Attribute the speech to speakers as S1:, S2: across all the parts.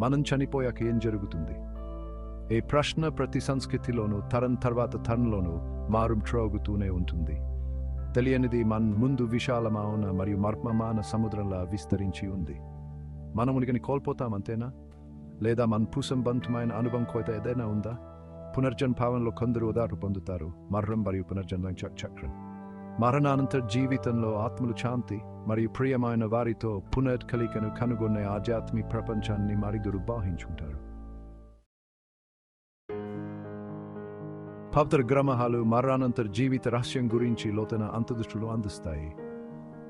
S1: మనం చనిపోయాక ఏం జరుగుతుంది? ఈ ప్రశ్న ప్రతి సంస్కృతిలోనూ తరం తర్వాత తరంలోనూ మారుమ్ట్రోగుతూనే ఉంటుంది. తెలియనిది మన ముందు విశాలమాన మరియు మర్మమాన సముద్రంలా విస్తరించి ఉంది. మనం ఉనికిని కోల్పోతాం అంతేనా? లేదా మన పుసంబంధమైన అనుభవం కోత ఏదైనా ఉందా? పునర్జన్ భావనలో కొందరు ఉదాహరణ పొందుతారు. మర్రం మరియు పునర్జన్మ చక్రం మరణానంతర జీవితంలో ఆత్మలు శాంతి మరియు ప్రియమైన వారితో పునర్కలికను కనుగొనే ఆధ్యాత్మిక ప్రపంచాన్ని మరిదురు బాహించుకుంటారు. పవిత్ర గ్రమహాలు మరణానంతర జీవిత రహస్యం గురించి లోతైన అంతదృష్టులు అందిస్తాయి.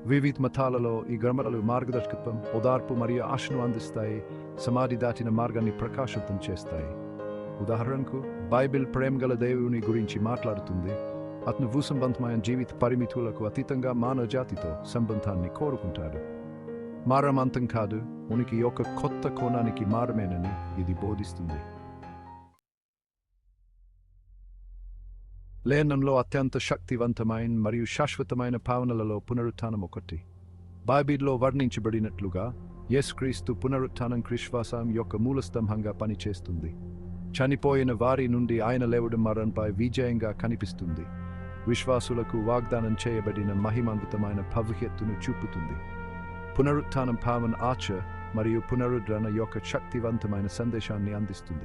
S1: వివిధ మతాలలో ఈ గ్రమలు మార్గదర్శకత్వం ఓదార్పు మరియు ఆశను అందిస్తాయి. సమాధి దాటిన మార్గాన్ని ప్రకాశితం చేస్తాయి. ఉదాహరణకు బైబిల్ ప్రేమగల దేవుని గురించి మాట్లాడుతుంది. అతను భూసంబంధమైన జీవిత పరిమితులకు అతీతంగా మానవ జాతితో సంబంధాన్ని కోరుకుంటాడు. మారం కాదు ఉనికి యొక్క కొత్త కోణానికి మారమేనని ఇది బోధిస్తుంది. లేనంలో అత్యంత శక్తివంతమైన మరియు శాశ్వతమైన భావనలలో పునరుత్నం ఒకటి. బైబిల్లో వర్ణించబడినట్లుగా యేసుక్రీస్తు పునరుత్థానం క్రిశ్వాసం యొక్క మూలస్తంభంగా పనిచేస్తుంది. చనిపోయిన వారి నుండి ఆయన లేవడం మరణపై విజయంగా కనిపిస్తుంది. విశ్వాసులకు వాగ్దానం చేయబడిన మహిమాన్వితమైన భవిష్యత్తును చూపుతుంది. పునరుత్నం భావన ఆచ మరియు పునరుద్ధరణ యొక్క శక్తివంతమైన సందేశాన్ని అందిస్తుంది.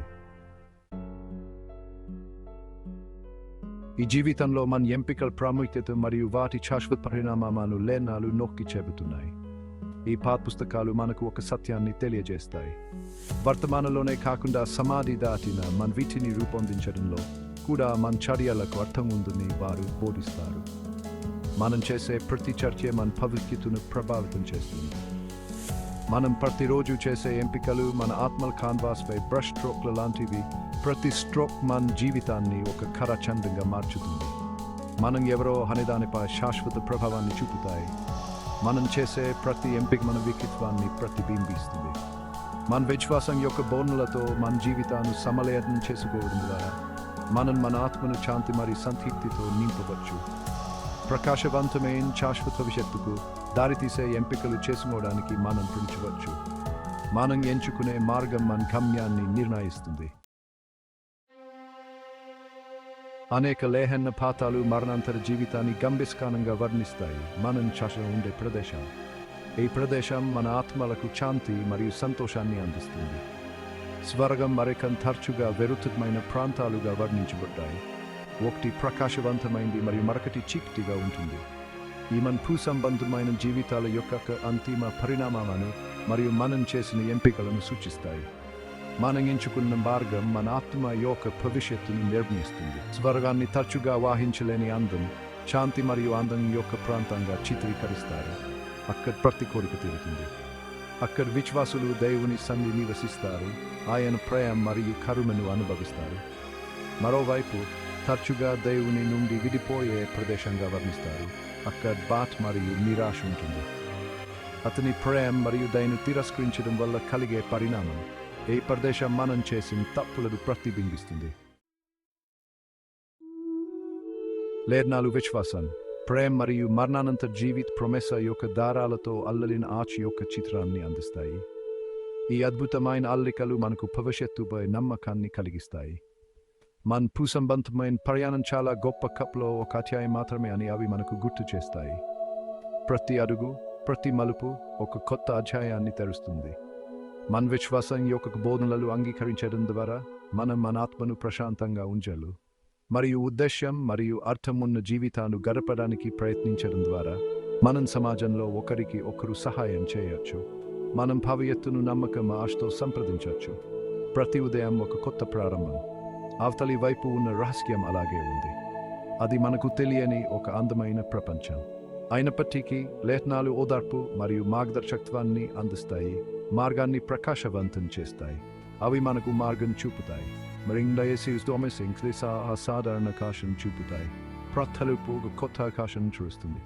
S1: ఈ జీవితంలో మన ఎంపికల ప్రాముఖ్యత మరియు వాటి శాశ్వత పరిణామాలు లేనాలు నొక్కి చెబుతున్నాయి. ఈ పాత పుస్తకాలు మనకు ఒక సత్యాన్ని తెలియజేస్తాయి. వర్తమానంలోనే కాకుండా సమాధి దాటిన మన వీటిని రూపొందించడంలో కూడా మన చర్యలకు అర్థం ఉందని వారు బోధిస్తారు. మనం చేసే ప్రతి చర్చ మన భవిష్యత్తును ప్రభావితం చేస్తుంది. మనం ప్రతిరోజు చేసే ఎంపికలు మన ఆత్మల కాన్వాస్పై బ్రష్ స్ట్రోక్ల లాంటివి ప్రతి స్ట్రోక్ మన జీవితాన్ని ఒక కరచందంగా మార్చుతుంది. మనం ఎవరో అనేదానిపై శాశ్వత ప్రభావాన్ని చూపుతాయి. మనం చేసే ప్రతి ఎంపిక మన వ్యక్తిత్వాన్ని ప్రతిబింబిస్తుంది. మన విశ్వాసం యొక్క బోర్నులతో మన జీవితాన్ని సమలయం చేసుకోవడం ద్వారా మనం మన ఆత్మను శాంతి మరియు సంతృప్తితో నింపవచ్చు ప్రకాశవంతమైన శాశ్వత భవిష్యత్తుకు దారితీసే ఎంపికలు చేసుకోవడానికి మనం పెంచవచ్చు మనం ఎంచుకునే మార్గం మన గమ్యాన్ని నిర్ణయిస్తుంది అనేక లేహన్న పాతాలు మరణాంతర జీవితాన్ని గంభీస్కానంగా వర్ణిస్తాయి మనం శాశ్వతం ఉండే ప్రదేశం ఈ ప్రదేశం మన ఆత్మలకు శాంతి మరియు సంతోషాన్ని అందిస్తుంది స్వర్గం మరికం తరచుగా వెరుతుమైన ప్రాంతాలుగా వర్ణించబడ్డాయి. ఒకటి ప్రకాశవంతమైంది మరియు మరొకటి చీకటిగా ఉంటుంది. ఈ మన భూసంబంధమైన జీవితాల యొక్క అంతిమ పరిణామాలను మరియు మనం చేసిన ఎంపికలను సూచిస్తాయి. మనం ఎంచుకున్న మార్గం మన ఆత్మ యొక్క భవిష్యత్తును నిర్ణయిస్తుంది. స్వర్గాన్ని తరచుగా వాహించలేని అందం శాంతి మరియు అందం యొక్క ప్రాంతంగా చిత్రీకరిస్తారు. అక్కడ ప్రతి కోరిక తీరుతుంది. అక్కడ విశ్వాసులు దేవుని సన్ని నివసిస్తారు. ఆయన ప్రేమ మరియు కరుమను అనుభవిస్తారు. మరోవైపు తరచుగా దేవుని నుండి విడిపోయే ప్రదేశంగా వర్ణిస్తారు. అక్కడ బాట్ మరియు నిరాశ ఉంటుంది. అతని ప్రేమ మరియు దయను తిరస్కరించడం వల్ల కలిగే పరిణామం ఏ ప్రదేశం మనం చేసిన తప్పులను ప్రతిబింబిస్తుంది. లేర్నాలు విశ్వాసం ప్రేమ్ మరియు మరణానంతర జీవిత ప్రొమెస యొక్క దారాలతో అల్లలిన ఆచి యొక్క చిత్రాన్ని అందిస్తాయి. ఈ అద్భుతమైన అల్లికలు మనకు భవిష్యత్తుపై నమ్మకాన్ని కలిగిస్తాయి. మన భూసంబంధమైన ప్రయాణం చాలా గొప్ప కప్లో ఒక అధ్యాయం మాత్రమే అని అవి మనకు గుర్తు చేస్తాయి. ప్రతి అడుగు ప్రతి మలుపు ఒక కొత్త అధ్యాయాన్ని తెరుస్తుంది. మన విశ్వాసం యొక్క బోధనలు అంగీకరించడం ద్వారా మనం మన ఆత్మను ప్రశాంతంగా ఉంచలు. మరియు ఉద్దేశ్యం మరియు అర్థం ఉన్న జీవితాన్ని గడపడానికి ప్రయత్నించడం ద్వారా మనం సమాజంలో ఒకరికి ఒకరు సహాయం చేయొచ్చు. మనం భవిష్యత్తును నమ్మకం ఆశతో సంప్రదించవచ్చు ప్రతి ఉదయం ఒక కొత్త ప్రారంభం. అవతలి వైపు ఉన్న రహస్యం అలాగే ఉంది. అది మనకు తెలియని ఒక అందమైన ప్రపంచం. అయినప్పటికీ లేఖనాలు ఓదార్పు మరియు మార్గదర్శకత్వాన్ని అందిస్తాయి మార్గాన్ని ప్రకాశవంతం చేస్తాయి. అవి మనకు మార్గం చూపుతాయి. మరింగ్ అసాధారణ ఆకాశం చూపుతాయి ప్రతలుపు పోగు కొత్త ఆకాశం చూస్తుంది